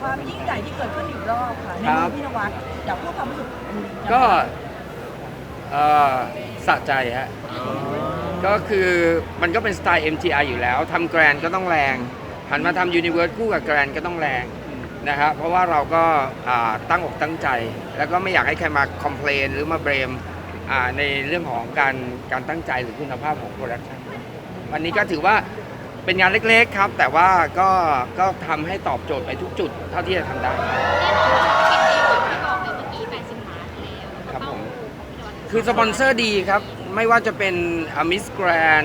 ความยิ่งใหญ่ที่เกิดขึ้นอีกรอบค่ะในครับมือพี่นวัดอยากพูดความรู้สึกยังไงก็เอ่อสะใจฮะก็คือมันก็เป็นสไตล์ MGI อยู่แล้วทำแกรนก็ต้องแรงหันมาทำยูนิเวิร์สคู่กับแกรนก็ต้องแรงนะครับเพราะว่าเราก็อ่าตั้งอกตั้งใจ แล้วก็ไม่อยากให้ใครมาคอมเพลนหรือมาเบรมอ่าในเรื่องของการการตั้งใจหรือคุณภาพของโปรดักชันวันนี้ก็ถือว่า เป็นงานเล็กๆครับ แต่ว่าก็ก็ทำให้ตอบโจทย์ไปทุกจุดเท่าที่จะทำได้แน่นอนที่บอกเลยเมื่อกี้80ล้านแล้วครับผมเป้าคือสปอนเซอร์ดีครับ ไม่ว่าจะเป็นมิสแกรน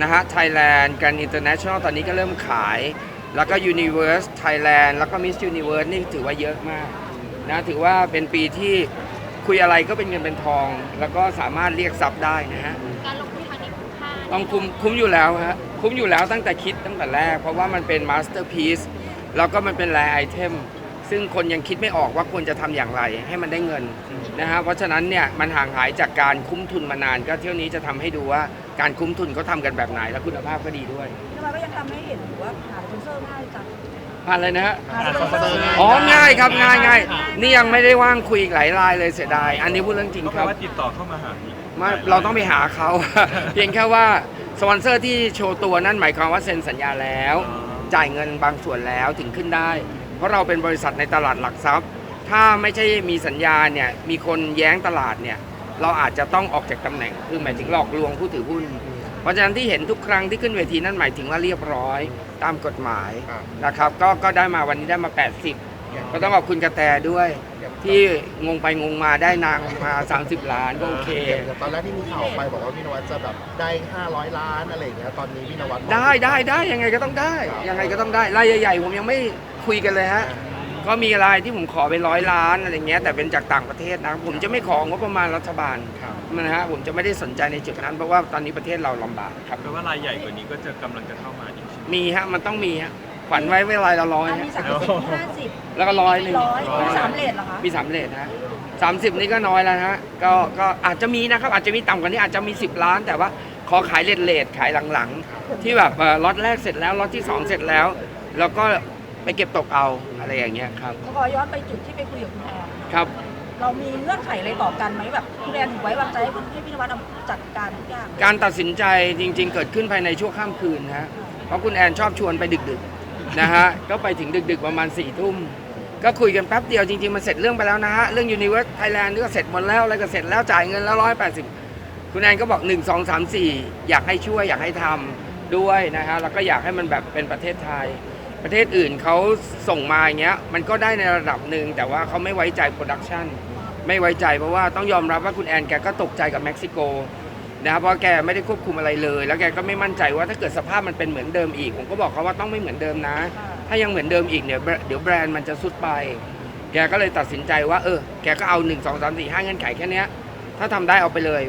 นะฮะไทยแลนด์การอินเตอร์เนชั่นแนลตอนนี้ก็เริ่มขาย แล้วก็ Universe Thailand แล้วก็ Miss Universe นี่ถือว่าเยอะมากนะถือว่าเป็นปีที่คุยอะไรก็เป็นเงินเป็นทอง แล้วก็สามารถเรียกทรัพย์ได้นะฮะ การลงทุนครั้งนี้คุ้มค่าต้องคุ้มคุ้มอยู่แล้วฮะ คุ้มอยู่แล้วตั้งแต่คิดตั้งแต่แรก เพราะว่ามันเป็นมาสเตอร์พี e แล้วก็มันเป็นแรไอเทมซึ่งคนยังคิดไม่ออกว่าควรจะทำอย่างไรให้มันได้เงินนะฮะเพราะฉะนั้นเนี่ยมันห่างหายจากการคุ้มทุนมานาน ก็เที่ยวนี้จะทำให้ดูว่าการคุ้มทุนเขาทำกันแบบไหนและคุณภาพก็ดีด้วยพี่นวัดก็ยังทำให้เห็นอยู่ว่าหาสปอนเซอร์ง่ายจังผ่านเลยนะฮะหาสปอนเซอร์ง่ายอ๋อง่ายครับง่ายง่ายนี่ยังไม่ได้ว่างคุยอีกหลายรายเลยเสียดาย อันนี้พูดเรื่องจริงก็คแปลรับว่าติดต่อเข้ามาหาอีกไมาเราต้องไปหาเขา เพียงแค่ว่า สปอนเซอร์ที่โชว์ตัวนั่นหมายความว่าเซ็นสัญญาแล้ว จ่ายเงินบางส่วนแล้วถึงขึ้นได้ เพราะเราเป็นบริษัทในตลาดหลักทรัพย์ ถ้าไม่ใช่มีสัญญาเนี่ยมีคนแย้งตลาดเนี่ยเราอาจจะต้องออกจากตำแหน่งคือหมายถึงหลอกลวงผู้ถือหุ้น เพราะฉะนั้นที่เห็นทุกครั้งที่ขึ้นเวทีนั่นหมายถึงว่าเรียบร้อยตามกฎหมายนะครับก็ก็ได้มาวันนี้ได้มา 80 ก็ต้องขอบคุณกระแตด้วย ที่งงไปงงมาได้นางมา 30 ล้านก็โอเคอย่างตอนแรกที่มีข่าวออกไปบอกว่าพี่นวัดจะแบบได้ 500 ล้านอะไรอย่างเงี้ยตอนนี้พี่นวัดบอกได้ได้ได้ยังไงก็ต้องได้ ยังไงก็ต้องได้รายใหญ่ๆผมยังไม่คุยกันเลยฮะก็มีรายที่ผมขอไปร้อยล้านอะไรเงี้ยแต่เป็นจากต่างประเทศนะผมจะไม่ของบประมาณรัฐบาลครับนะฮะผมจะไม่ได้สนใจในจุดนั้นเพราะว่าตอนนี้ประเทศเราลำบากครับแปลว่ารายใหญ่กว่านี้ก็จะกำลังจะเข้ามาอีกใช่ไหมมีฮะมันต้องมีฮะ ขวัญไว้เวลาเราร้อยอะฮะมีสามสิบห้าสิบแล้วก็ร้อยหนึ่ง ร้อยมีสามเลทเหรอคะมีสามเลทนะฮะสามสิบนี่ก็น้อยแล้วนะฮะก็ก็อาจจะมีนะครับ อาจจะมีต่ำกว่านี้อาจจะมี 10 ล้าน แต่ว่าขอขายเลทเลทขายหลังๆ ที่แบบเอ่อล็อตแรกเสร็จแล้วล็อตที่สองเสร็จแล้ว แล้วก็ไปเก็บตกเอาอะไรอย่างเงี้ยครับขอย้อนไปจุดที่ไปคุยกับคุณแอนครับ เรามีเงื่อนไขอะไรต่อกันไหมแบบคุณแอนถึงไว้วางใจให้คุณให้พี่นวัดเอาจัดการทุกอย่างการตัดสินใจจริงๆ เกิดขึ้นภายในชั่วข้ามคืนนะฮะเพราะคุณแอนชอบชวนไปดึกๆ นะฮะ ก็ไปถึงดึกๆประมาณ4ี่ทุ่ม ก็คุยกันแป๊บเดียวจริงๆ มันเสร็จเรื่องไปแล้วนะฮะ เรื่อง Universe Thailand นี่ก็เสร็จหมดแล้วอะไรก็เสร็จแล้วจ่ายเงินแล้วร้อยแปดสิบคุณแอนก็บอก 1 2 3 4 อยากให้ช่วยอยากให้ทำด้วยนะฮะแล้วก็อยากให้มันแบบเป็นประเทศไทย ประเทศอื่นเขาส่งมาอย่างเงี้ยมันก็ได้ในระดับหนึ่งแต่ว่าเขาไม่ไว้ใจโปรดักชันไม่ไว้ใจเพราะว่าต้องยอมรับว่าคุณแอนแกก็ตกใจกับเม็กซิโก นะครับเพราะแกไม่ได้ควบคุมอะไรเลย แล้วแกก็ไม่มั่นใจว่าถ้าเกิดสภาพมันเป็นเหมือนเดิมอีก ผมก็บอกเขาว่าต้องไม่เหมือนเดิมนะ ถ้ายังเหมือนเดิมอีกเนี่ยแบรเดี๋ยวแบรนด์มันจะสุดไป แกก็เลยตัดสินใจว่าเออแกก็เอา 1 2 3 4 5เงื่อนไขแค่เนี้ยถ้าทำได้เอาไปเลย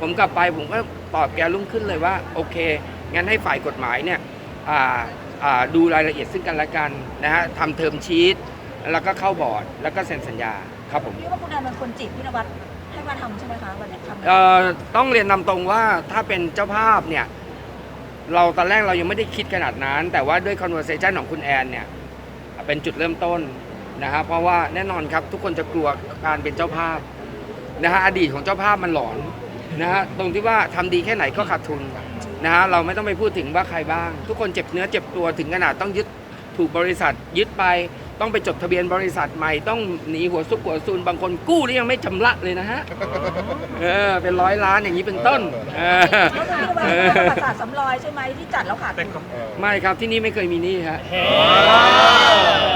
ผมกลับไปผมก็ตอบแกรุ่งขึ้นเลยว่าโอเคงั้นให้ฝ่ายกฎหมายเนี่ยอ่าอ่าดูรายละเอียดซึ่งกันและกันนะฮะทำเทอมชีตแล้วก็เข้าบอร์ดแล้วก็เซ็นสัญญาครับผมพี่ว่าคุณแอนเป็นคนจีบพี่นวัด ให้มาทำใช่ไหมคะวันนี้ทำ เอ่อต้องเรียนนำตรงว่าถ้าเป็นเจ้าภาพเนี่ย เราตอนแรกเรายังไม่ได้คิดขนาดนั้น แต่ว่าด้วย conversation ของคุณแอนเนี่ย เป็นจุดเริ่มต้นนะฮะเพราะว่าแน่นอนครับทุกคนจะกลัวการเป็นเจ้าภาพนะฮะอดีตของเจ้าภาพมันหลอนนะฮะตรงที่ว่าทำดีแค่ไหนก็ขาดทุนนะฮะเราไม่ต้องไปพูดถึงว่าใครบ้าง ทุกคนเจ็บเนื้อเจ็บตัวถึงขนาดต้องยึดถูกบริษัทยึดไป ต้องไปจดทะเบียนบริษัทใหม่ต้องหนีหัวซุกหัวซูนบางคนกู้แล้วยังไม่ชำระเลยนะฮะเออเป็นร้อยล้านอย่างนี้เป็นต้นเออก็คือพี่นวัดเป็นประสาทสำรอยใช่ไหมที่จัดแล้วขาดแต่ทุนก็เออไม่ครับที่นี่ไม่เคยมีหนี้ฮะ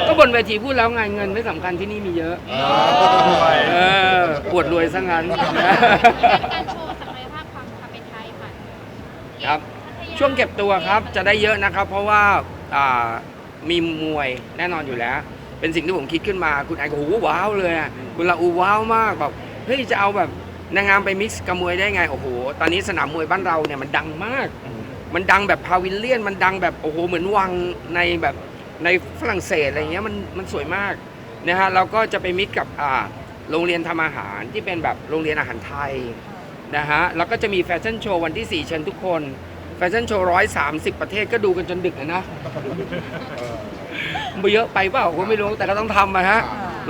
ก็บนเวทีพูดแล้วไงเงินไม่สำคัญที่นี่มีเยอะเออปวดรวยซะงั้นการโชว์ศักยภาพความความเป็นไทยค่ะครับช่วงเก็บตัวครับจะได้เยอะนะครับ เพราะว่าอ่ามีมวยแน่นอนอยู่แล้ว เป็นสิ่งที่ผมคิดขึ้นมา คุณไอ้ก็โอ้โหว้าวเลยอะคุณละอูว้าวมากแบบเฮ้ยจะเอาแบบนางงามไปมิกซ์กับมวยได้ไงโอ้โห ตอนนี้สนามมวยบ้านเราเนี่ยมันดังมาก มันดังแบบพาวิลเลียน มันดังแบบโอ้โหเหมือนวังในแบบในฝรั่งเศสอะไรเงี้ยมันมันสวยมากนะฮะเราก็จะไปมิกกับอ่าโรงเรียนทำอาหารที่เป็นแบบโรงเรียนอาหารไทยนะฮะแล้วก็จะมีแฟชั่นโชว์วันที่ 4 เชิญทุกคน แฟชั่นโชว์ร้อยสามสิบประเทศก็ดูกันจนดึกอะนะเออ มันเยอะไปเปล่าก็ไม่รู้แต่ก็ต้องทำอะฮะ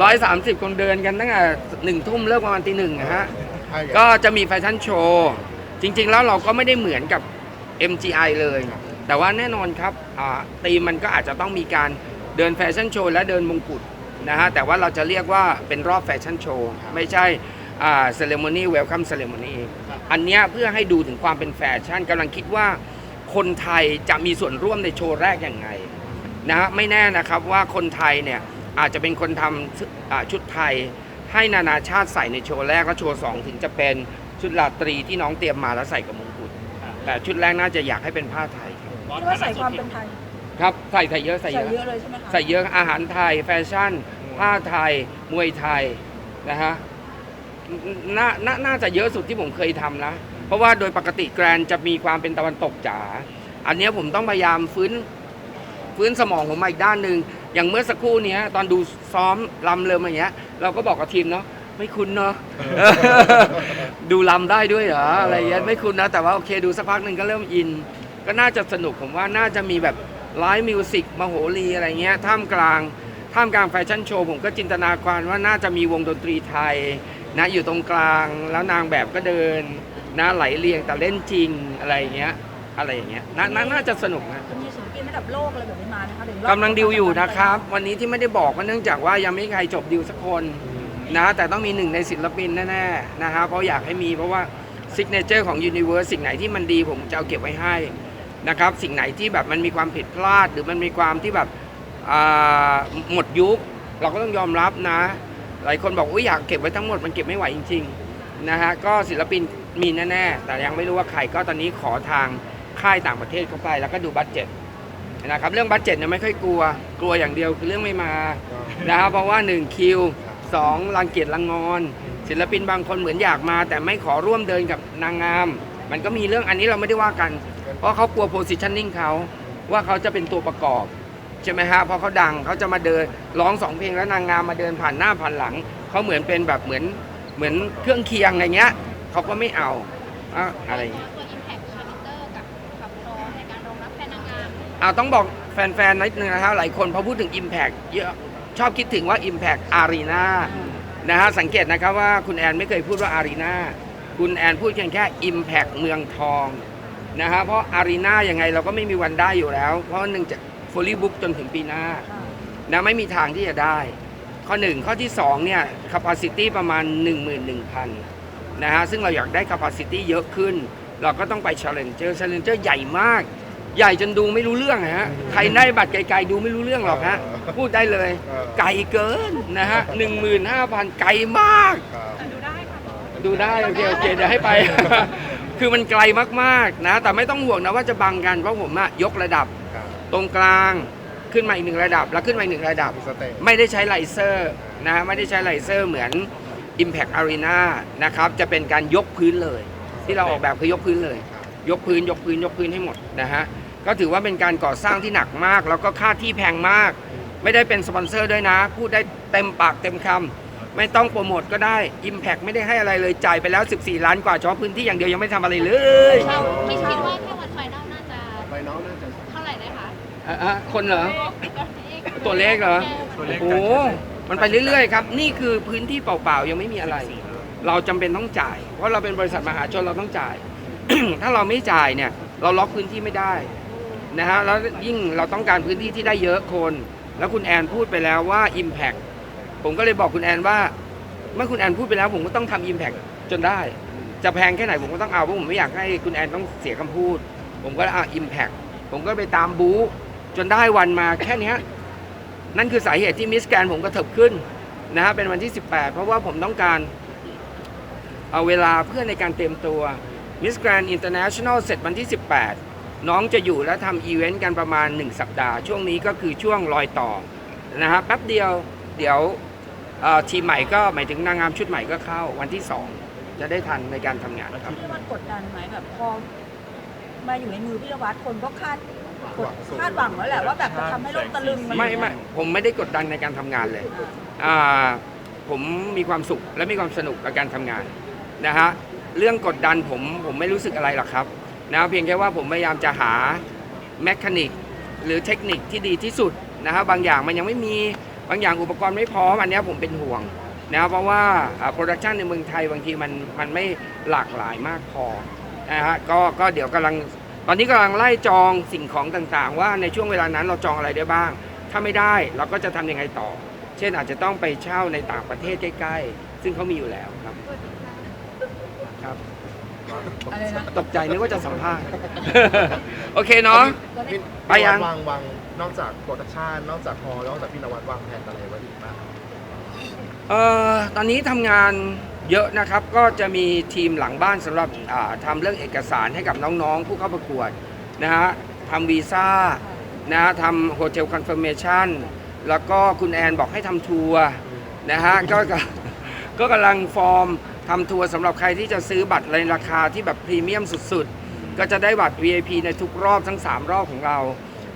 ร้อยสามสิบคนเดินกันตั้งแต่หนึ่งทุ่มเลิกประมาณตีหนึ่งอะฮะอะอย่างก็จะมีแฟชั่นโชว์จริง ๆ แล้วเราก็ไม่ได้เหมือนกับ MGI เลย แต่ว่าแน่นอนครับอ่าตีมมันก็อาจจะต้องมีการเดินแฟชั่นโชว์และเดินมงกุฎนะฮะแต่ว่าเราจะเรียกว่าเป็นรอบแฟชั่นโชว์ไม่ใช่อ่าเซเลมอนี่เวลคัมเซเลมอนี่อันเนี้ยเพื่อให้ดูถึงความเป็นแฟชั่นกำลังคิดว่าคนไทยจะมีส่วนร่วมในโชว์แรกอย่างไง นะฮะไม่แน่นะครับว่าคนไทยเนี่ยอาจจะเป็นคนทำชุดอ่าชุดไทย ให้นานาชาติใส่ในโชว์แรกแล้วโชว์สองถึงจะเป็นชุดราตรีที่น้องเตรียมมาแล้วใส่กับมงกุฎแต่ชุดแรกน่าจะอยากให้เป็นผ้าไทยครับคิดว่าใส่ความเป็นไทย ครับใส่ใส่เยอะใส่ใส่เยอะ เยอะเลยใช่ไหมคะใส่เยอะอาหารไทย แฟชั่น ผ้าไทย มวยไทยนะฮะนนานาน่าจะเยอะสุดที่ผมเคยทำนะ เพราะว่าโดยปกติแกรนจะมีความเป็นตะวันตกจ๋าอันเนี้ยผมต้องพยายามฟื้น ฟื้นสมองผมมาอีกด้านหนึ่งอย่างเมื่อสักครู่เนี้ยตอนดูซ้อมลำเริมอย่างเงี้ย เราก็บอกกับทีมเนาะไม่คุ้นเนาะ ดูลำได้ด้วยเหรออะไรเงี้ยไม่คุ้นนะ แต่ว่าโอเคดูสักพักหนึ่งก็เริ่มอิน ก็น่าจะสนุกผมว่าน่าจะมีแบบไลฟ์มิวสิกมโหรีอะไรเงี้ยท่ามกลางท่ามกลางแฟชั่นโชว์ผมก็จินตนาการว่าน่าจะมีวงดนตรีไทยนะอยู่ตรงกลางแล้วนางแบบก็เดินนะไหลเรียงแต่เล่นจริงอะไรเงี้ยอะไรอย่างเงี้ยนานาน่าจะสนุกนะจะมีศิลปินระ ดับโลกอะไรแบบนี้มาไหมคะหรือรอบกำลังดิวอยู่นะครับ วันนี้ที่ไม่ได้บอกก็เนื่องจากว่ายังไม่มีใครจบดิวสักคนนะแต่ต้องมีหนึ่งในศิลปินแน่ๆนะฮะเพราะอยากให้มีเพราะว่าซิกเนเจอร์ของ Universe สิ่งไหนที่มันดีผมจะเอาเก็บไว้ให้นะครับสิ่งไหนที่แบบมันมีความผิดพลาด หรือมันมีความที่แบบอ่าหมดยุค เราก็ต้องยอมรับนะ หลายคนบอกว่าอยากเก็บไว้ทั้งหมดมันเก็บไม่ไหวจริงๆนะฮะก็ศิลปินมีแน่ๆแต่ยังไม่รู้ว่าใครก็ตอนนี้ขอทางค่ายต่างประเทศเข้าไป แล้วก็ดูบัตเจ็ต นะครับเรื่องบัตเจ็ตเนี่ยไม่ค่อยกลัว กลัวอย่างเดียวคือเรื่องไม่มานะครับเพราะว่า1คิว2รังเกียจรังงอน ศิลปินบางคนเหมือนอยากมา แต่ไม่ขอร่วมเดินกับนางงาม มันก็มีเรื่องอันนี้เราไม่ได้ว่ากัน เพราะเขากลัวโพสิชันนิ่งเขาว่าเขาจะเป็นตัวประกอบใช่ไหมฮะเพราะเขาดังเขาจะมาเดินร้องสองเพลงแล้วนางงามมาเดินผ่านหน้าผ่านหลังเขาเหมือนเป็นแบบเหมือนเหมือนเครื่องเคียงอะไรเงี้ยเขาก็ไม่เอาอะอะไรอย่างเงี้ย เอาต้องบอกแฟนๆนิดนึงนะครับหลายคนพอพูดถึง Impact เยอะชอบคิดถึงว่า Impact Arena นะฮะสังเกตนะครับว่าคุณแอนไม่เคยพูดว่า Arena คุณแอนพูดเพียงแค่ Impact เมืองทองนะฮะเพราะ Arena ยังไงเราก็ไม่มีวันได้อยู่แล้ว เพราะหนึ่งจะ fully book จนถึงปีหน้านะไม่มีทางที่จะได้ ข้อหนึ่งข้อที่สองเนี่ย capacity ประมาณ 11,000นะฮะซึ่งเราอยากได้ capacity เยอะขึ้น เราก็ต้องไป challenger challenger ใหญ่มาก ใหญ่จนดูไม่รู้เรื่องอะฮะใครได้บัตรไกลๆดูไม่รู้เรื่องหรอกฮะพูดได้เลย ไกลเกินนะฮะ15,000ไกลมากครับดูได้ค่ะดูได้โอเคโอเคเดี๋ยวให้ไป คือมันไกลมากๆนะ แต่ไม่ต้องห่วงนะว่าจะบังกันเพราะผมอะยกระดับครับตรงกลางขึ้นมาอีกหนึ่งระดับ แล้วขึ้นมาอีกหนึ่งระดับมีสเตจไม่ได้ใช้ไลเซอร์นะไม่ได้ใช้ไลเซอร์เหมือน Impact Arena นะครับจะเป็นการยกพื้นเลย ที่เราออกแบบคือยกพื้นเลย ยกพื้นยกพื้นยกพื้นให้หมดนะฮะ ก็ถือว่าเป็นการก่อสร้างที่หนักมาก แล้วก็ค่าที่แพงมาก ไม่ได้เป็นสปอนเซอร์ด้วยนะ พูดได้เต็มปากเต็มคำไม่ต้องโปรโมทก็ได้ Impact ไม่ได้ให้อะไรเลยจ่ายไปแล้ว 14 ล้านกว่าเฉพาะพื้นที่อย่างเดียวยังไม่ทำอะไรเลยเราคิดคิดว่าแค่วันไฟนอลน่าจะไปน้องน่าจะเท่าไหร่ได้คะอะอะคนเหรอตัวเลขเหรอตัวเลขโอ้โหมันไปเรื่อยๆครับนี่คือพื้นที่เปล่าๆยังไม่มีอะไร เราจำเป็นต้องจ่าย เพราะเราเป็นบริษัทมหาชนเราต้องจ่าย ถ้าเราไม่จ่ายเนี่ย เราล็อกพื้นที่ไม่ได้ นะฮะแล้วยิ่งเราต้องการพื้นที่ที่ได้เยอะคน แล้วคุณแอนพูดไปแล้วว่า Impact ผมก็เลยบอกคุณแอนว่า เมื่อคุณแอนพูดไปแล้ว ผมก็ต้องทำ Impact จนได้ จะแพงแค่ไหนผมก็ต้องเอาเพราะผมไม่อยากให้คุณแอนต้องเสียคำพูด ผมก็เลยอะ Impact ผมก็ไปตามบู๊จนได้วันมาแค่นี้นั่นคือสาเหตุที่มิสแกรนผมกระเถิบขึ้นนะฮะเป็นวันที่ 18 เพราะว่าผมต้องการเอาเวลาเพื่อในการเตรียมตัวมิสแกรนอินเตอร์เนชั่นแนลเสร็จวันที่ 18 น้องจะอยู่และทำอีเวนต์กันประมาณ 1 สัปดาห์ ช่วงนี้ก็คือช่วงรอยต่อนะฮะแป๊บเดียวเดี๋ยวเอ่อทีมใหม่ก็หมายถึงนางงามชุดใหม่ก็เข้าวันที่ 2 จะได้ทันในการทำงานครับพี่นวัดกดดันไหมแบบพอมาอยู่ในมือพี่นวัดคนก็คาดกดคาดหวังแล้วแหละว่าแบบจะทำให้โลกตะลึงอะรไม่อย่างไม่เงี้ยผมไม่ได้กดดันในการทำงานเลยอ่าอ่าผมมีความสุขและมีความสนุกกับการทำงานนะฮะเรื่องกดดันผมผมไม่รู้สึกอะไรหรอกครับ นะเพียงแค่ว่าผมพยายามจะหาแมคานิกหรือเทคนิคที่ดีที่สุดนะฮะบบางอย่างมันยังไม่มีบางอย่างอุปกรณ์ไม่พร้อมอันนี้ผมเป็นห่วงนะเพราะว่าโปรดักชันในเมืองไทยบางทีมันมันไม่หลากหลายมากพอนะฮะก็ก็เดี๋ยวกำลังตอนนี้กำลังไล่จองสิ่งของต่างๆ ว่าในช่วงเวลานั้นเราจองอะไรได้บ้าง ถ้าไม่ได้เราก็จะทำยังไงต่อ เช่นอาจจะต้องไปเช่าในต่างประเทศใกล้ๆ ซึ่งเขามีอยู่แล้ว อะไรนะตกใจนึกว่าจะสัมภาษณ์ โอเคเนาะ พี่ไปยัง วางวางนอกจากโปรดักชันนอกจากฮอลล์นอกจากพี่นวัดวางแผนอะไรไว้อีกบ้างเอ่อตอนนี้ทำงานเยอะนะครับ ก็จะมีทีมหลังบ้านสำหรับอ่าทำเรื่องเอกสารให้กับน้องๆ ผู้เข้าประกวดนะฮะทำวีซ่านะฮะทำโฮเทลคอนเฟิร์มชันแล้วก็คุณแอนบอกให้ทำทัวร์นะฮะก็ก็ก็กำลังฟอร์ม ทำทัวร์สำหรับใครที่จะซื้อบัตรในราคาที่แบบพรีเมียมสุดๆ ก็จะได้บัตร VIP ในทุกรอบทั้ง 3 รอบของเรา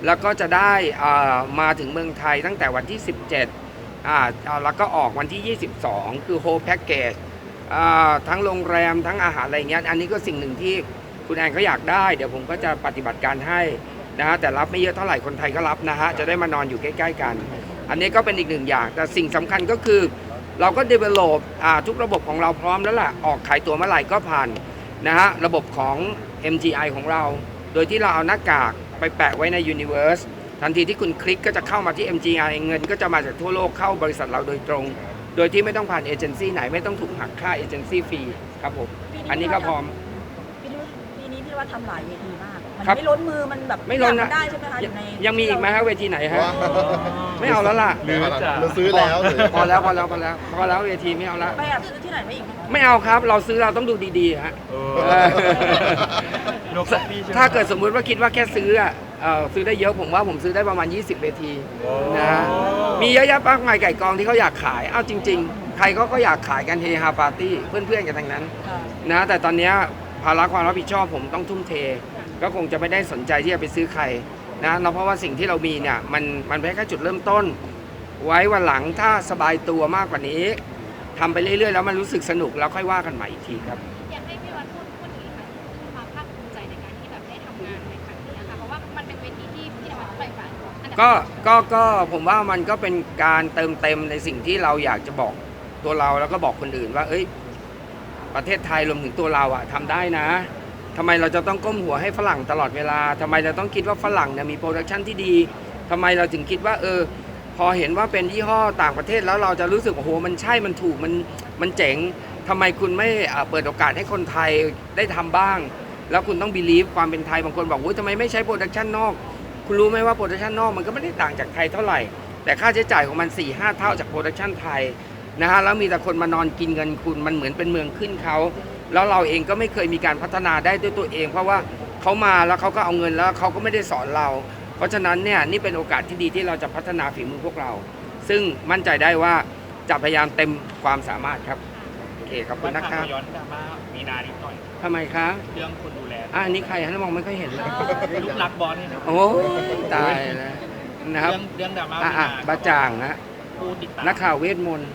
แล้วก็จะได้อ่ามาถึงเมืองไทยตั้งแต่วันที่ 17อ่าอ่าแล้วก็ออกวันที่ 22 คือโฮแพ็กเกจทั้งโรงแรมทั้งอาหารอะไรเงี้ยอันนี้ก็สิ่งหนึ่งที่คุณแอนเขาอยากได้ เดี๋ยวผมก็จะปฏิบัติการให้นะฮะแต่รับไม่เยอะเท่าไหร่คนไทยก็รับนะฮะจะได้มานอนอยู่ใกล้ ๆ กัน อันนี้ก็เป็นอีกหนึ่งอย่าง แต่สิ่งสำคัญก็คือ เราก็ develop ทุกระบบของเราพร้อมแล้วล่ะ ออกขายตัวเมื่อไหร่ก็ผ่านนะฮะระบบของ MGI ของเรา โดยที่เราเอาหน้ากากไปแปะไว้ใน Universe ทันทีที่คุณคลิกก็จะเข้ามาที่ MGI เงินก็จะมาจากทั่วโลกเข้าบริษัทเราโดยตรง โดยที่ไม่ต้องผ่านเอเจนซี่ไหนไม่ต้องถูกหักค่าเอเจนซี่ฟรีครับผม อันนี้ก็พร้อม ปีนี้ปีนี้พี่ว่าทำหลายเวทีมาก มันครับ ไม่ล้นมือมันแบบไม่ล้นทุกอนะย่างได้ใช่ไหมคะอยู่ในยังมีอีกไหมฮะเวทีไหนฮะ ว้าวไม่เอาแล้วล่ะ หรือจะเราซื้อแล้วหรือ พอแล้วพอแล้วพอแล้วพอแล้วเวทีไม่เอาละไปแอบซื้อที่ไหนไม่อีกไหมไม่เอาครับ เราซื้อเราต้องดูดีๆฮะ เอเอออโลกาปี้ใช่ไหม ถ้าเกิดสมมุติว่าคิดว่าแค่ซื้ออะเอ่อซื้อได้เยอะผมว่าผมซื้อได้ประมาณ 20เวทีนะฮะมีเยอะแยะมากมายไก่กองที่เขาอยากขายเอาจริง ๆ ใครเขาก็อยากขายกันเฮฮาปาร์ตี้เพื่อนๆกันทั้งนั้น ค่ะ นะแต่ตอนเนี้ยภาระความรับผิดชอบผมต้องทุ่มเท ก็คงจะไม่ได้สนใจที่จะไปซื้อใครนะเราเพราะว่าสิ่งที่เรามีเนี่ยมันมันเป็นแค่จุดเริ่มต้น ไว้วันหลังถ้าสบายตัวมากกว่านี้ทำไปเรื่อยๆ แล้วมันรู้สึกสนุกแล้วค่อยว่ากันใหม่อีกทีครับอยากให้พี่วัดพูดพูดถึงค่ะถึงความภาคภูมิใจในการที่แบบได้ทำงานในครั้งนี้ค่ะเพราะว่ามันเป็นเวทีที่พี่นวัดใฝ่ฝันอันดับก็ก็ก็ผมว่ามันก็เป็นการเติมเต็มในสิ่งที่เราอยากจะบอกตัวเราแล้วก็บอกคนอื่นว่า เอ้ย ประเทศไทยรวมถึงตัวเราอะทำได้นะ ทำไมเราจะต้องก้มหัวให้ฝรั่งตลอดเวลาทำไมเราต้องคิดว่าฝรั่งเนี่ยมีโปรดักชันที่ดีทำไมเราถึงคิดว่าเออ พอเห็นว่าเป็นยี่ห้อต่างประเทศแล้วเราจะรู้สึกโอ้โหมันใช่มันถูกมันมันเจ๋งทำไมคุณไม่เปิดโอกาสให้คนไทยได้ทำบ้าง แล้วคุณต้องบีลีฟความเป็นไทยบางคนบอกว่าทำไมไม่ใช้โปรดักชันนอก คุณรู้ไหมว่าโปรดักชันนอกมันก็ไม่ได้ต่างจากไทยเท่าไหร่ แต่ค่าใช้จ่ายของมัน4ี่ห้าเท่าจากโปรดักชันไทยนะฮะแล้วมีแต่คนมานอนกินเงินคุณมันเหมือนเป็นเมืองขึ้นเขา แล้วเราเองก็ไม่เคยมีการพัฒนาได้ด้วยตัวเอง เพราะว่าเขามาแล้วเขาก็เอาเงินแล้วเขาก็ไม่ได้สอนเรา เพราะฉะนั้นเนี่ยนี่เป็นโอกาสที่ดีที่เราจะพัฒนาฝีมือพวกเรา ซึ่งมั่นใจได้ว่าจะพยายามเต็มความสามารถครับโอเคขอบคุณนะครับย้อนดราม่ามีนานิดหน่อยทำไมคะเรื่องคนดูแลอ่าอันนี้ใครฮะมองไม่ค่อยเห็นเลยลูกรักบอสนี่นะโอ้ยตายแล้วนะครับเรื่องเรื่องดราม่าอะมีอะนาบาจ่างฮะผู้ติดตามนักข่าวเวทมนต์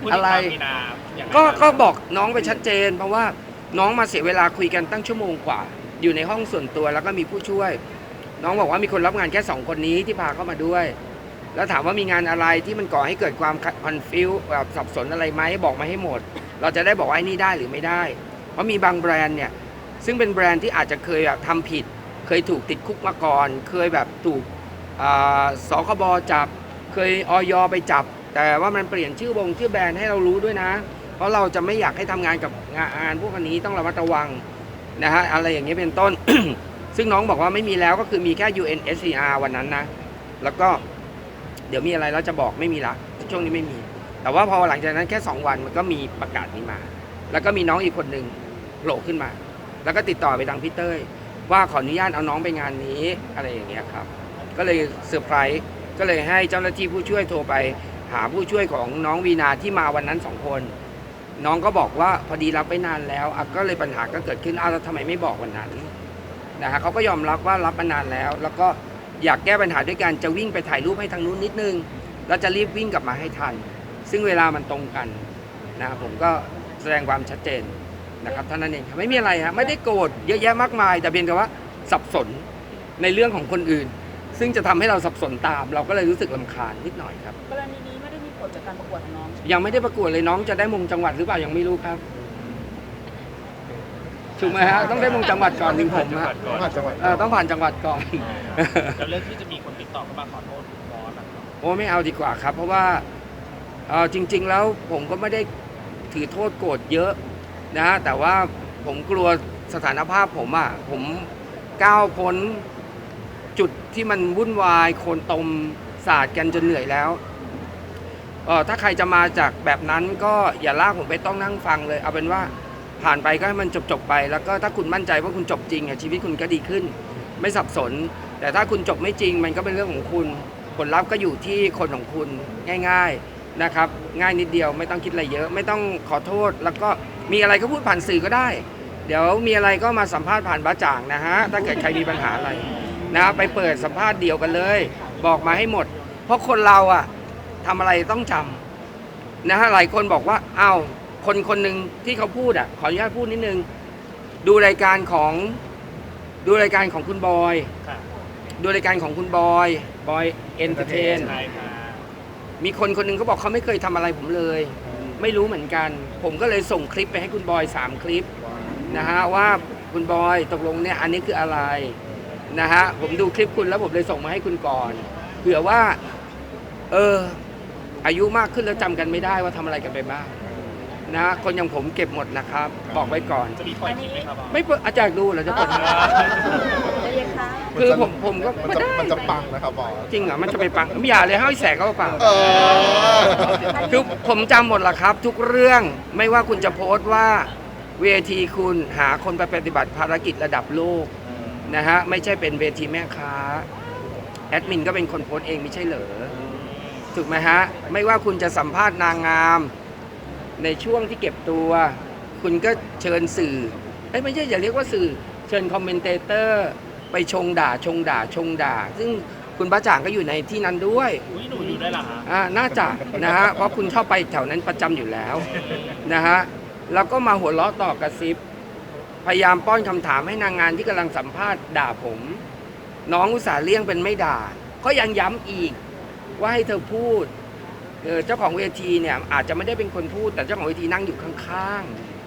ผู้ติดตามอะไรมีนาอย่างไรก็บ้างก็บอกน้องไปชัดเจน เพราะว่าน้องมาเสียเวลาคุยกันตั้งชั่วโมงกว่า อยู่ในห้องส่วนตัวแล้วก็มีผู้ช่วย น้องบอกว่ามีคนรับงานแค่สองคนนี้ที่พาเข้ามาด้วย แล้วถามว่ามีงานอะไรที่มันก่อให้เกิดความคอนฟิวแบบสับสนอะไรไหมบอกมาให้หมด เราจะได้บอกว่าไอ้นี่ได้หรือไม่ได้ เพราะมีบางแบรนด์เนี่ย ซึ่งเป็นแบรนด์ที่อาจจะเคยแบบทำผิด เคยถูกติดคุกมาก่อน เคยแบบถูกอ่าสคบจับ เคยออยไปจับ แต่ว่ามันเปลี่ยนชื่อวงชื่อแบรนด์ให้เรารู้ด้วยนะ เพราะเราจะไม่อยากให้ทำงานกับงานพวกนี้ต้องระมัดระวังนะฮะอะไรอย่างนี้เป็นต้น ซึ่งน้องบอกว่าไม่มีแล้วก็คือมีแค่ UNSCR วันนั้นนะ แล้วก็เดี๋ยวมีอะไรแล้วจะบอกไม่มีละช่วงนี้ไม่มี แต่ว่าพอหลังจากนั้นแค่ 2 วันมันก็มีประกาศนี้มา แล้วก็มีน้องอีกคนหนึ่งโผล่ขึ้นมา แล้วก็ติดต่อไปทางพี่เต้ยว่าขออนุญาตเอาน้องไปงานนี้อะไรอย่างเงี้ยครับ ก็เลยเซอร์ไพรส์ก็เลยให้เจ้าหน้าที่ผู้ช่วยโทรไป หาผู้ช่วยของน้องวีนาที่มาวันนั้นสองคน น้องก็บอกว่าพอดีรับไปนานแล้วอะก็เลยปัญหาก็เกิดขึ้นอ้าวแล้วทำไมไม่บอกวันนั้นนะฮะเขาก็ยอมรับว่ารับมานานแล้ว แล้วก็อยากแก้ปัญหาด้วยการจะวิ่งไปถ่ายรูปให้ทางนู้นนิดนึงแล้วจะรีบวิ่งกลับมาให้ทัน ซึ่งเวลามันตรงกันนะครับผมก็แสดงความชัดเจนนะครับเท่านั้นเองไม่มีอะไรฮะไม่ได้โกรธเยอะแยะมากมาย แต่เพียงแต่ว่าสับสนในเรื่องของคนอื่น ซึ่งจะทำให้เราสับสนตาม เราก็เลยรู้สึกลำคาญนิดหน่อยครับกรณี จากการประกวดของน้องยังไม่ได้ประกวดเลยน้องจะได้มงจังหวัดหรือเปล่ายังไม่รู้ครับถูกไหมฮะต้องได้มงจังหวัดก่อนถึงผมฮะต้องผ่านจังหวัดเออต้องผ่านจังหวัดก่อน แล้วเรื่องที่จะมีคนติดต่อเข้ามาขอโทษบอสอะโอ้ไม่เอาดีกว่าครับ เพราะว่าเอ่อจริง ๆ แล้วผมก็ไม่ได้ถือโทษโกรธเยอะนะฮะแต่ว่าผมกลัวสถานภาพผมอะผมก้าวพ้นจุดที่มันวุ่นวายโคลนตมศาสตร์กันจนเหนื่อยแล้ว เออถ้าใครจะมาจากแบบนั้นก็อย่าลากผมไปต้องนั่งฟังเลย เอาเป็นว่าผ่านไปก็ให้มันจบๆไป แล้วก็ถ้าคุณมั่นใจว่าคุณจบจริงอะชีวิตคุณก็ดีขึ้น ไม่สับสน แต่ถ้าคุณจบไม่จริง มันก็เป็นเรื่องของคุณ ผลลัพธ์ก็อยู่ที่คนของคุณง่าย ๆนะครับ ง่ายนิดเดียวไม่ต้องคิดอะไรเยอะ ไม่ต้องขอโทษ แล้วก็มีอะไรก็พูดผ่านสื่อก็ได้ เดี๋ยวมีอะไรก็มาสัมภาษณ์ผ่านบ้าจ่างนะฮะถ้าเกิดใครมีปัญหาอะไรนะไปเปิดสัมภาษณ์เดียวกันเลย บอกมาให้หมด เพราะคนเราอะ ทำอะไรต้องจำนะฮะหลายคนบอกว่าอ้าวคนคนหนึ่งที่เขาพูดอะขออนุญาตพูดนิดนึง ดูรายการของดูรายการของคุณบอย ค่ะดูรายการของคุณบอย บอยเอนเตอร์เทน ใช่ค่ะมีคนคนหนึ่งเขาบอกเขาไม่เคยทำอะไรผมเลย ไม่รู้เหมือนกัน ผมก็เลยส่งคลิปไปให้คุณบอย 3 คลิปนะฮะว่าคุณบอยตกลงเนี่ยอันนี้คืออะไรนะฮะผมดูคลิปคุณแล้วผมเลยส่งมาให้คุณก่อนเผื่อว่า เออ อายุมากขึ้นแล้วจำกันไม่ได้ว่าทำอะไรกันไปบ้างนะคนอย่างผมเก็บหมดนะครับ บอกไว้ก่อน จะมีปล่อยคลิปไหมครับบอส ไม่เปิดอาจารย์ดูเหรอจะเปิดให้ได้เลยค่ะคือผมผมก็มันไม่จะได้มันจะปังนะครับบอสจริงเหรอมันจะไปปังไม่อย่าเลยให้แสกก็ปัง เออ คือผมจำหมดละครับ ทุกเรื่องไม่ว่าคุณจะโพสต์ว่าเวทีคุณหาคนไปปฏิบัติภารกิจระดับโลกนะฮะไม่ใช่เป็นเวทีแม่ค้า แอดมินก็เป็นคนโพสต์เองไม่ใช่เหรอ ถูกไหมฮะ ไม่ว่าคุณจะสัมภาษณ์นางงาม ในช่วงที่เก็บตัว คุณก็เชิญสื่อเอ้ยไม่ใช่อย่าเรียกว่าสื่อ เชิญคอมเมนเตเตอร์ไปชงด่าชงด่าชงด่า ซึ่งคุณบ้าจ่างก็อยู่ในที่นั้นด้วยอุ้ยหนูอยู่ได้วยเหรอคะอ่าน่าจะนะฮะเพราะคุณเข้าไปแถวนั้นประจำอยู่แล้วนะฮะแล้วก็มาหัวเราะต่อกระซิบ พยายามป้อนคำถามให้นางงานที่กำลังสัมภาษณ์ด่าผม น้องอุตส่าห์เลี่ยงเป็นไม่ด่า ก็ยังย้ำอีก ว่าให้เธอพูดเจ้าของเวทีเนี่ยอาจจะไม่ได้เป็นคนพูด แต่เจ้าของเวทีนั่งอยู่ข้าง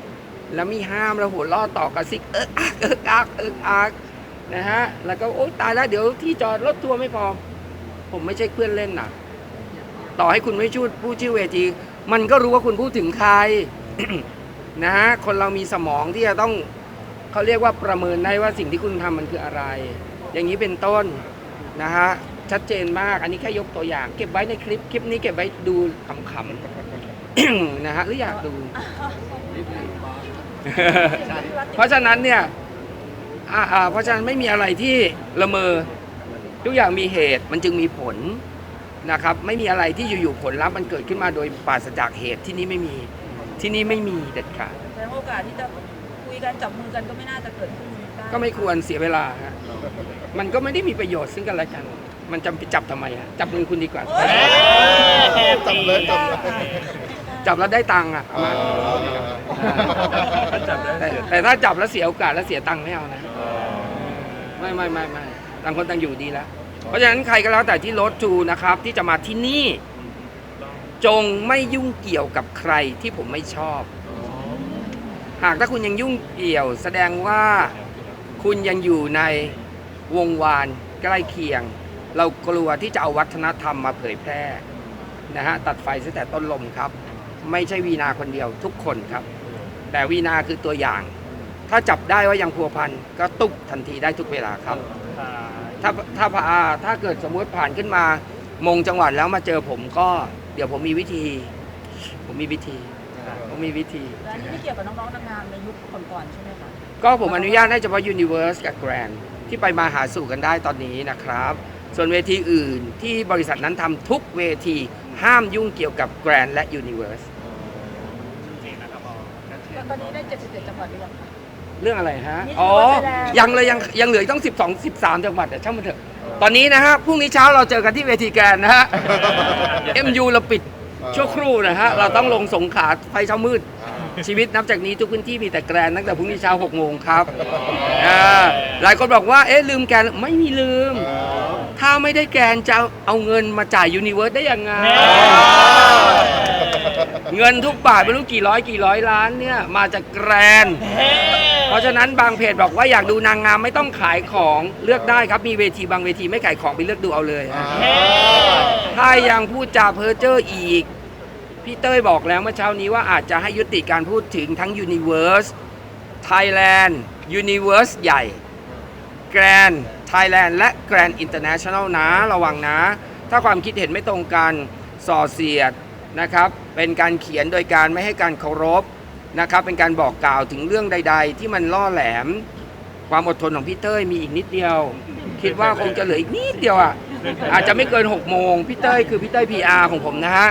ๆ แล้วมีห้ามแล้วหัวเราะต่อกระซิบเอิกอักเอิกอักเอิกอักนะฮะแล้วก็โอ๊ยตายแล้วเดี๋ยวที่จอดรถทัวร์ไม่พอ ผมไม่ใช่เพื่อนเล่นนะต่อให้คุณไม่ชูดพูดชื่อเวที มันก็รู้ว่าคุณพูดถึงใครนะฮะคนเรามีสมองที่จะต้องเขาเรียกว่าประเมินได้ว่าสิ่งที่คุณทำมันคืออะไร อย่างนี้เป็นต้นนะฮะ ชัดเจนมาก อันนี้แค่ยกตัวอย่าง เก็บไว้ในคลิป คลิปนี้เก็บไว้ดูขำๆ นะฮะหรืออยากดู เพราะฉะนั้นเนี่ยอ่าอ่าเพราะฉะนั้นไม่มีอะไรที่ละเมอ ทุกอย่างมีเหตุมันจึงมีผลนะครับ ไม่มีอะไรที่อยู่ๆผลลัพธ์มันเกิดขึ้นมาโดยปราศจากเหตุที่นี่ไม่มี ที่นี่ไม่มีเด็ดขาดแสดงว่าโอกาสที่จะคุยกันจับมือกันก็ไม่น่าจะเกิดขึ้นได้ก็ไม่ควรเสียเวลาฮะมันก็ไม่ได้มีประโยชน์ซึ่งกันและกัน มันจำไปจับทำไมฮะจับมือคุณดีกว่าเอ๊ะจับเลยจับเลยจับแล้วได้ตังค์อะเออแต่แต่ถ้าจับแล้วเสียโอกาสแล้วเสียตังค์ไม่เอานะ ไม่ไม่ไม่ไม่ต่างคนต่างอยู่ดีแล้ว เพราะฉะนั้นใครก็แล้วแต่ที่รถทูนะครับ ที่จะมาที่นี่ จงไม่ยุ่งเกี่ยวกับใครที่ผมไม่ชอบ หากถ้าคุณยังยุ่งเกี่ยว แสดงว่าคุณยังอยู่ในวงวานใกล้เคียง เรากลัวที่จะเอาวัฒนธรรมมาเผยแพร่นะฮะตัดไฟตั้งแต่ต้นลมครับ ไม่ใช่วีนาคนเดียวทุกคนครับ แต่วีนาคือตัวอย่าง ถ้าจับได้ว่ายังพัวพันก็ตุกทันทีได้ทุกเวลาครับค่ะถ้าถ้าอ่าถ้าเกิดสมมุติผ่านขึ้นมามงจังหวัดแล้วมาเจอผมก็เดี๋ยวผมมีวิธี ผมมีวิธีผมมีวิธีและอันนี้ไม่เกี่ยวกับน้องๆนางงามในยุคก่อนๆใช่ไหมคะก็ผมอนุญาตให้เฉพาะ Universe กับ Grand ที่ไปมาหาสู่กันได้ตอนนี้นะครับ ส่วนเวทีอื่นที่บริษัทนั้นทำทุกเวทีห้ามยุ่งเกี่ยวกับ Grand และ Universe จริงนะครับบอสตอนนี้ได้ 77 จังหวัดหรือยังคะ เรื่องอะไรฮะนี่อ๋อ Universe Thailand ยังเลยยังยังเหลืออกต้อง 12 13 จังหวัดแต่ช่างมันเถอะ ตอนนี้นะฮะ พรุ่งนี้เช้าเราเจอกันที่เวทีแกรนด์นะฮะ MU เราปิดชั่วครู่นะฮะ เราต้องลงสงขลาไฟเช้ามืด ชีวิตนับจากนี้ทุกพื้นที่มีแต่แกรนตั้งแต่พรุ่งนี้เช้า6โมงครับอ่าหลายคนบอกว่า เอ๊ะลืมแกรนไม่มีลืม ถ้าไม่ได้แกรนจะเอาเงินมาจ่ายยูนิเวิร์สได้ยังไง เงินทุกบาทไม่รู้กี่ร้อยกี่ร้อยล้านเนี่ยมาจากแกรน เพราะฉะนั้นบางเพจบอกว่าอยากดูนางงามไม่ต้องขายของเลือกได้ครับมีเวทีบางเวทีไม่ขายของไปเลือกดูเอาเลยฮะถ้ายังพูดจาเพ้อเจ้ออีก พี่เต้ยบอกแล้วเมื่อเช้านี้ว่าอาจจะให้ยุติการพูดถึงทั้ง Universe Thailand Universe ใหญ่ Grand Thailand และ Grand International นะระวังนะ ถ้าความคิดเห็นไม่ตรงกันส่อเสียดนะครับ เป็นการเขียนโดยการไม่ให้การเคารพนะครับ เป็นการบอกกล่าวถึงเรื่องใด ๆ ที่มันล่อแหลม ความอดทนของพี่เต้ยมีอีกนิดเดียว คิดว่าคงจะเหลืออีกนิดเดียวอะอาจจะไม่เกิน6โมงพี่เต้ยคือพี่เต้ย PR ของผมนะฮะ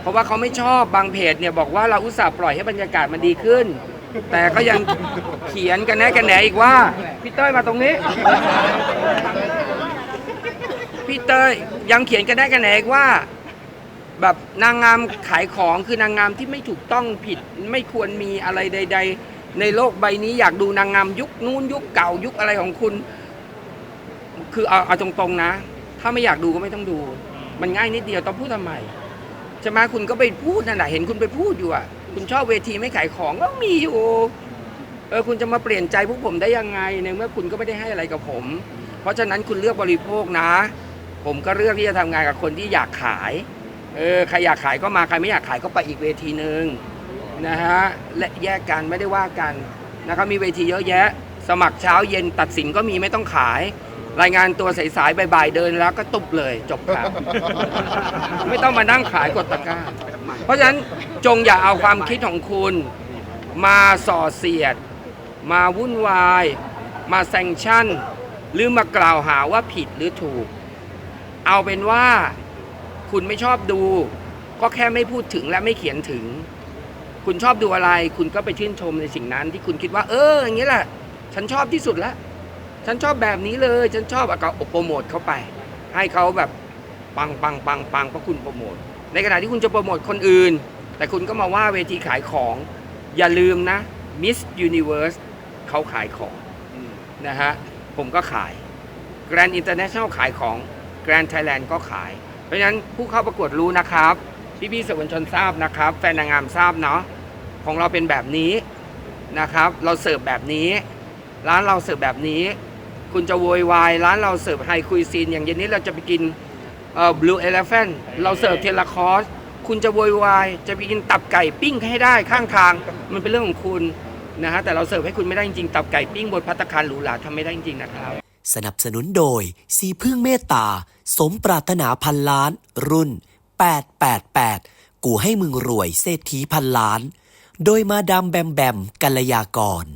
เพราะว่าเขาไม่ชอบบางเพจเนี่ยบอกว่าเราอุตส่าห์ปล่อยให้บรรยากาศมันดีขึ้น แต่ก็ยังเขียนกันแน่กันแหนอีกว่า พี่เต้ยมาตรงนี้ พี่เต้ยยังเขียนกันแน่กันแหนอีกว่า แบบนางงามขายของคือนางงามที่ไม่ถูกต้องผิดไม่ควรมีอะไรใด ๆ ในโลกใบนี้อยากดูนางงามยุคนู้นยุคเก่ายุคอะไรของคุณ คือเอาเอาตรงๆนะ ถ้าไม่อยากดูก็ไม่ต้องดู มันง่ายนิดเดียวต้องพูดทำไมใช่ไหมคุณก็ไปพูดนั่นแหละเห็นคุณไปพูดอยู่อะ คุณชอบเวทีไม่ขายของก็มีอยู่เออคุณจะมาเปลี่ยนใจพวกผมได้ยังไงในเมื่อคุณก็ไม่ได้ให้อะไรกับผม เพราะฉะนั้นคุณเลือกบริโภคนะ ผมก็เลือกที่จะทำงานกับคนที่อยากขายเออใครอยากขายก็มาใครไม่อยากขายก็ไปอีกเวทีหนึ่งนะฮะและแยกกันไม่ได้ว่ากันนะครับมีเวทีเยอะแยะ สมัครเช้าเย็นตัดสินก็มีไม่ต้องขาย รายงานตัวสายๆบ่ายๆเดินแล้วก็ตุบเลยจบข่าวไม่ต้องมานั่งขายกดตะกร้า เพราะฉะนั้นจงอย่าเอาความคิดของคุณ มาส่อเสียด มาวุ่นวาย มาแซงชั่น หรือมากล่าวหาว่าผิดหรือถูก เอาเป็นว่าคุณไม่ชอบดู ก็แค่ไม่พูดถึงและไม่เขียนถึง คุณชอบดูอะไร คุณก็ไปชื่นชมในสิ่งนั้น ที่คุณคิดว่า เอออย่างนี้แหละ ฉันชอบที่สุดแล้วฉันชอบแบบนี้เลย ฉันชอบอะก็โปรโมทเข้าไป ให้เขาแบบปังปังปังปังเพราะคุณโปรโมท ในขณะที่คุณจะโปรโมทคนอื่น แต่คุณก็มาว่าเวทีขายของ อย่าลืมนะ Miss Universe เขาขายของนะฮะผมก็ขาย Grand International ขายของ Grand Thailand ก็ขาย เพราะฉะนั้นผู้เข้าประกวดรู้นะครับพี่ๆสื่อมวลชนทราบนะครับ แฟนนางงามทราบเนาะของเราเป็นแบบนี้นะครับ เราเสิร์ฟแบบนี้ ร้านเราเสิร์ฟแบบนี้ คุณจะโวยวายร้านเราเสิร์ฟไฮคุยซีน อย่างเย็นนี้เราจะไปกิน เอ่อ Blue Elephant เราเสิร์ฟเทลคอร์สคุณจะโวยวายจะไปกินตับไก่ปิ้งให้ได้ข้างทาง มันเป็นเรื่องของคุณนะฮะแต่เราเสิร์ฟให้คุณไม่ได้จริงๆตับไก่ปิ้งบนพัตตาคารหรูหราทำไม่ได้จริงๆนะครับ สนับสนุนโดย สีพึ่งเมตตา สมปรารถนาพันล้าน รุ่น 888 กูให้มึงรวยเศรษฐีพันล้าน โดยมาดามแบมแบมกัลยากร